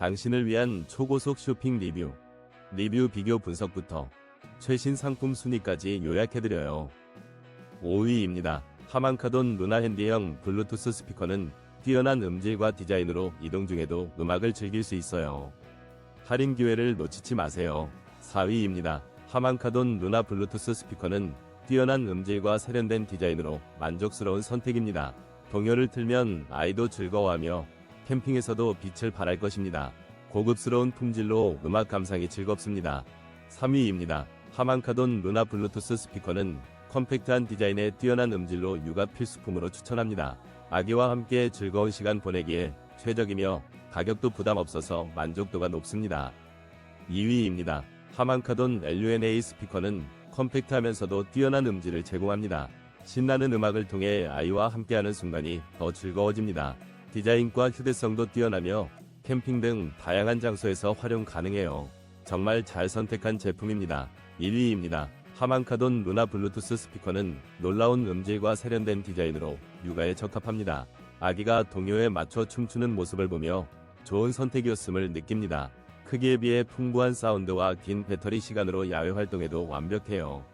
당신을 위한 초고속 쇼핑 리뷰, 리뷰 비교 분석부터 최신 상품 순위까지 요약해드려요. 5위입니다. 하만카돈 루나 핸디형 블루투스 스피커는 뛰어난 음질과 디자인으로 이동 중에도 음악을 즐길 수 있어요. 할인 기회를 놓치지 마세요. 4위입니다. 하만카돈 루나 블루투스 스피커는 뛰어난 음질과 세련된 디자인으로 만족스러운 선택입니다. 동요를 틀면 아이도 즐거워하며 캠핑에서도 빛을 발할 것입니다. 고급스러운 품질로 음악 감상이 즐겁습니다. 3위입니다. 하만카돈 루나 블루투스 스피커는 컴팩트한 디자인에 뛰어난 음질로 육아 필수품으로 추천합니다. 아기와 함께 즐거운 시간 보내기에 최적이며 가격도 부담 없어서 만족도가 높습니다. 2위입니다. 하만카돈 LUNA 스피커는 컴팩트하면서도 뛰어난 음질을 제공합니다. 신나는 음악을 통해 아이와 함께하는 순간이 더 즐거워집니다. 디자인과 휴대성도 뛰어나며 캠핑 등 다양한 장소에서 활용 가능해요. 정말 잘 선택한 제품입니다. 1위입니다. 하만카돈 루나 블루투스 스피커는 놀라운 음질과 세련된 디자인으로 육아에 적합합니다. 아기가 동요에 맞춰 춤추는 모습을 보며 좋은 선택이었음을 느낍니다. 크기에 비해 풍부한 사운드와 긴 배터리 시간으로 야외 활동에도 완벽해요.